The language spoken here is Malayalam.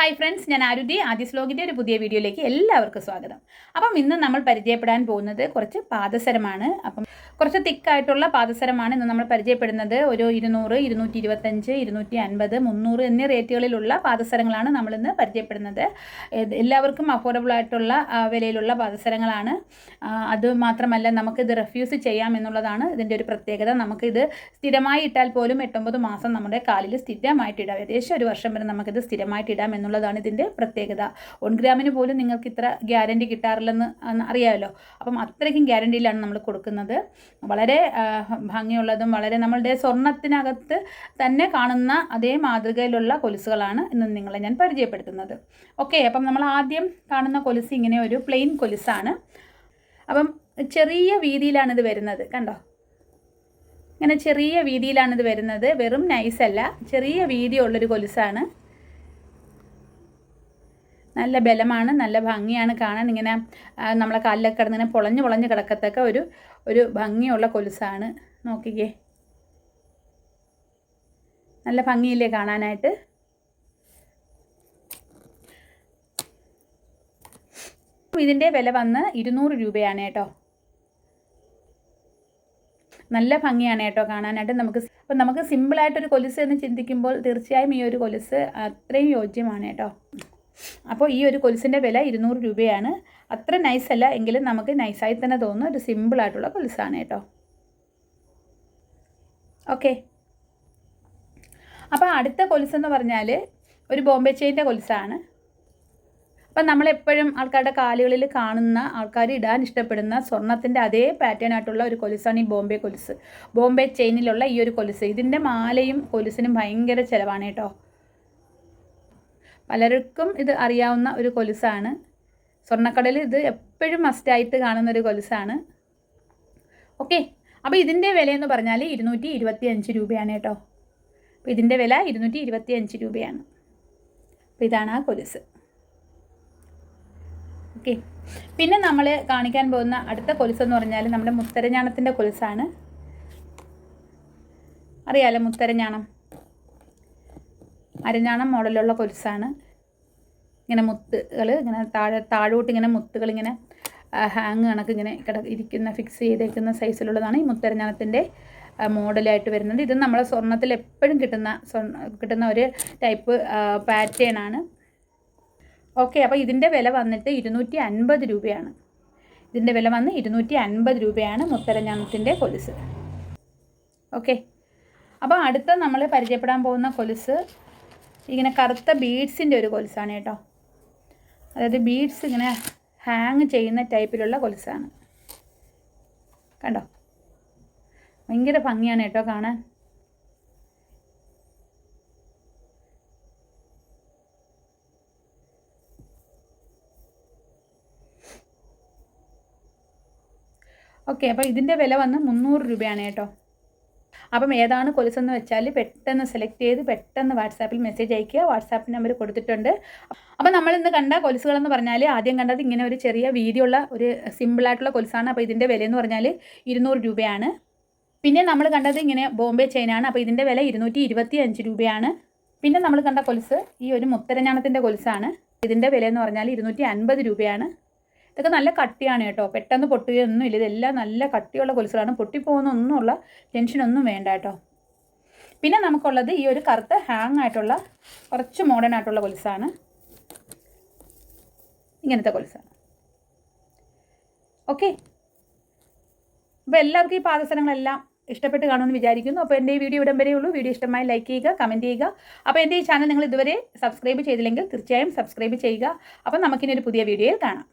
ഹായ് ഫ്രണ്ട്സ് ഞാൻ ആരുതി. ആദ്യ ശ്ലോകിന്റെ ഒരു പുതിയ വീഡിയോയിലേക്ക് എല്ലാവർക്കും സ്വാഗതം. അപ്പം ഇന്ന് നമ്മൾ പരിചയപ്പെടാൻ പോകുന്നത് കുറച്ച് പാദസരമാണ്. അപ്പം കുറച്ച് തിക്കായിട്ടുള്ള പാദസരമാണ് ഇന്ന് നമ്മൾ പരിചയപ്പെടുന്നത്. ഒരു ഇരുന്നൂറ് ഇരുന്നൂറ്റി ഇരുപത്തഞ്ച് ഇരുന്നൂറ്റി അൻപത് മുന്നൂറ് എന്നീ റേറ്റുകളിലുള്ള പാദസരങ്ങളാണ് നമ്മളിന്ന് പരിചയപ്പെടുന്നത്. എല്ലാവർക്കും അഫോർഡബിൾ ആയിട്ടുള്ള വിലയിലുള്ള പാദസരങ്ങളാണ്. അത് മാത്രമല്ല നമുക്കിത് റെഫ്യൂസ് ചെയ്യാം എന്നുള്ളതാണ് ഇതിന്റെ ഒരു പ്രത്യേകത. നമുക്കിത് സ്ഥിരമായി ഇട്ടാൽ പോലും എട്ടൊമ്പത് മാസം നമ്മുടെ കാലിൽ സ്ഥിരമായിട്ട് ഇടാം ഏകദേശം ഒരു വർഷം വരെ നമുക്കിത് സ്ഥിരമായിട്ട് ഇടാം എന്നുള്ളതാണ് ഇതിന്റെ പ്രത്യേകത. ഒൺ ഗ്രാമിന് പോലും നിങ്ങൾക്ക് ഇത്ര ഗ്യാരണ്ടി കിട്ടാറില്ലെന്ന് അറിയാമല്ലോ. അപ്പം അത്രയ്ക്കും ഗ്യാരണ്ടിയിലാണ് നമ്മൾ കൊടുക്കുന്നത്. വളരെ ഭംഗിയുള്ളതും വളരെ നമ്മളുടെ സ്വർണത്തിനകത്ത് തന്നെ കാണുന്ന അതേ മാതൃകയിലുള്ള കൊലുസുകളാണ് ഇന്ന് നിങ്ങളെ ഞാൻ പരിചയപ്പെടുത്തുന്നത്. ഓക്കെ അപ്പം നമ്മൾ ആദ്യം കാണുന്ന കൊലുസ് ഇങ്ങനെ ഒരു പ്ലെയിൻ കൊലുസാണ്. അപ്പം ചെറിയ വീതിയിലാണിത് വരുന്നത് കണ്ടോ? ഇങ്ങനെ ചെറിയ വീതിയിലാണിത് വരുന്നത് വെറും നൈസ് അല്ല ചെറിയ വീതിയുള്ളൊരു കൊലുസാണ്. നല്ല ബലമാണ് നല്ല ഭംഗിയാണ് കാണാൻ. ഇങ്ങനെ നമ്മളെ കാലിലൊക്കെ കിടന്ന് ഇങ്ങനെ പൊളഞ്ഞ് പൊളഞ്ഞ് കിടക്കത്തക്ക ഒരു ഒരു ഭംഗിയുള്ള കൊലുസാണ്. നോക്കിക്കേ. നല്ല ഭംഗിയില്ലേ കാണാനായിട്ട്? ഇതിന്റെ വില വന്ന് ഇരുന്നൂറ് രൂപയാണ് കേട്ടോ. നല്ല ഭംഗിയാണ് കേട്ടോ കാണാനായിട്ട് നമുക്ക്. അപ്പം നമുക്ക് സിമ്പിളായിട്ടൊരു കൊലുസ് എന്ന് ചിന്തിക്കുമ്പോൾ തീർച്ചയായും ഈ ഒരു കൊലുസ് അത്രയും യോജ്യമാണ് കേട്ടോ. അപ്പോൾ ഈ ഒരു കൊലുസിന്റെ വില ഇരുന്നൂറ് രൂപയാണ്. അത്ര നൈസ് അല്ല എങ്കിലും നമുക്ക് നൈസായി തന്നെ തോന്നുന്ന ഒരു സിമ്പിളായിട്ടുള്ള കൊലുസാണ് കേട്ടോ. ഓക്കെ അപ്പോൾ അടുത്ത കൊലുസെന്ന് പറഞ്ഞാൽ ഒരു ബോംബെ ചെയിന്റെ കൊലുസാണ്. അപ്പം നമ്മളെപ്പോഴും ആൾക്കാരുടെ കാലുകളിൽ കാണുന്ന ആൾക്കാർ ഇടാൻ ഇഷ്ടപ്പെടുന്ന സ്വർണത്തിന്റെ അതേ പാറ്റേൺ ആയിട്ടുള്ള ഒരു കൊലുസാണ് ഈ ബോംബെ കൊലുസ്. ബോംബെ ചെയിനിലുള്ള ഈ ഒരു കൊലുസ്. ഇതിന്റെ മാലയും കൊലുസിനും ഭയങ്കര ചിലവാണ് കേട്ടോ. പലർക്കും ഇത് അറിയാവുന്ന ഒരു കൊലുസാണ്. സ്വർണക്കടൽ ഇത് എപ്പോഴും മസ്റ്റായിട്ട് കാണുന്ന ഒരു കൊലുസാണ്. ഓക്കെ അപ്പോൾ ഇതിന്റെ വിലയെന്ന് പറഞ്ഞാൽ ഇരുന്നൂറ്റി ഇരുപത്തി അഞ്ച് രൂപയാണ് കേട്ടോ. അപ്പോൾ ഇതിന്റെ വില ഇരുന്നൂറ്റി ഇരുപത്തി അഞ്ച് രൂപയാണ്. അപ്പോൾ ഇതാണ് ആ കൊലുസ്. ഓക്കെ പിന്നെ നമ്മൾ കാണിക്കാൻ പോകുന്ന അടുത്ത കൊലുസ് എന്ന് പറഞ്ഞാൽ നമ്മുടെ മുത്തരഞ്ഞാണത്തിന്റെ കൊലുസാണ്. അറിയാലോ മുത്തരഞ്ഞാണം? അരഞ്ഞാണം മോഡലുള്ള കൊലുസാണ്. ഇങ്ങനെ മുത്തുകൾ ഇങ്ങനെ താഴെ താഴോട്ട് ഇങ്ങനെ മുത്തുകൾ ഇങ്ങനെ ഹാങ് കണക്ക് ഇങ്ങനെ കിട ഇരിക്കുന്ന ഫിക്സ് ചെയ്തേക്കുന്ന സൈസിലുള്ളതാണ് ഈ മുത്തരഞ്ഞാണത്തിന്റെ മോഡലായിട്ട് വരുന്നത്. ഇത് നമ്മളെ സ്വർണത്തിൽ എപ്പോഴും കിട്ടുന്ന സ്വർണ കിട്ടുന്ന ഒരു ടൈപ്പ് പാറ്റേൺ ആണ്. ഓക്കെ അപ്പോൾ ഇതിന്റെ വില വന്നിട്ട് ഇരുന്നൂറ്റി അൻപത് രൂപയാണ്. ഇതിന്റെ വില വന്ന് ഇരുന്നൂറ്റി അൻപത് രൂപയാണ് മുത്തരഞ്ഞാണത്തിന്റെ കൊലുസ്. ഓക്കെ അപ്പോൾ അടുത്ത നമ്മൾ പരിചയപ്പെടാൻ പോകുന്ന കൊലുസ് ഇങ്ങനെ കറുത്ത ബീഡ്സിന്റെ ഒരു കൊലുസാണ് കേട്ടോ. അതായത് ബീഡ്സ് ഇങ്ങനെ ഹാങ് ചെയ്യുന്ന ടൈപ്പിലുള്ള കൊലുസാണ്. കണ്ടോ? ഭയങ്കര ഭംഗിയാണ് കേട്ടോ കാണാൻ. ഓക്കെ അപ്പോൾ ഇതിന്റെ വില വന്ന് മുന്നൂറ് രൂപയാണ് കേട്ടോ. അപ്പം ഏതാണ് കൊലുസെന്ന് വെച്ചാൽ പെട്ടെന്ന് സെലക്ട് ചെയ്ത് പെട്ടെന്ന് വാട്സാപ്പിൽ മെസ്സേജ് അയക്കുക. വാട്സാപ്പ് നമ്പർ കൊടുത്തിട്ടുണ്ട്. അപ്പോൾ നമ്മൾ ഇന്ന് കണ്ട കൊലുസുകളെന്ന് പറഞ്ഞാൽ ആദ്യം കണ്ടത് ഇങ്ങനെ ഒരു ചെറിയ വീതിയുള്ള ഒരു സിമ്പിളായിട്ടുള്ള കൊലുസാണ്. അപ്പോൾ ഇതിന്റെ വിലയെന്ന് പറഞ്ഞാൽ ഇരുന്നൂറ് രൂപയാണ്. പിന്നെ നമ്മൾ കണ്ടത് ഇങ്ങനെ ബോംബെ ചെയിനാണ് അപ്പോൾ ഇതിന്റെ വില ഇരുന്നൂറ്റി ഇരുപത്തി അഞ്ച് രൂപയാണ്. പിന്നെ നമ്മൾ കണ്ട കൊലുസ് ഈ ഒരു മുത്തരഞ്ഞാണത്തിന്റെ കൊലുസാണ്. ഇതിന്റെ വില എന്ന് പറഞ്ഞാൽ ഇരുന്നൂറ്റി അൻപത് രൂപയാണ്. ഇതൊക്കെ നല്ല കട്ടിയാണ് കേട്ടോ. പെട്ടെന്ന് പൊട്ടുകയൊന്നും ഇല്ല. ഇതെല്ലാം നല്ല കട്ടിയുള്ള കൊലുസുകളാണ്. പൊട്ടിപ്പോകുന്നൊന്നുമുള്ള ടെൻഷനൊന്നും വേണ്ട കേട്ടോ. പിന്നെ നമുക്കുള്ളത് ഈ ഒരു കറുത്ത ഹാങ് ആയിട്ടുള്ള കുറച്ച് മോഡേൺ ആയിട്ടുള്ള കൊലുസാണ്. ഇങ്ങനത്തെ കൊലുസാണ്. ഓക്കെ അപ്പോൾ എല്ലാവർക്കും ഈ പാദസരങ്ങളെല്ലാം ഇഷ്ടപ്പെട്ട് കാണുമെന്ന് വിചാരിക്കുന്നു. അപ്പോൾ എന്റെ ഈ വീഡിയോ ഇവിടം വരെ ഉള്ളൂ. വീഡിയോ ഇഷ്ടമായി ലൈക്ക് ചെയ്യുക കമന്റ് ചെയ്യുക. അപ്പോൾ എന്റെ ഈ ചാനൽ നിങ്ങൾ ഇതുവരെ സബ്സ്ക്രൈബ് ചെയ്തില്ലെങ്കിൽ തീർച്ചയായും സബ്സ്ക്രൈബ് ചെയ്യുക. അപ്പോൾ നമുക്കിനി ഒരു പുതിയ വീഡിയോയിൽ കാണാം.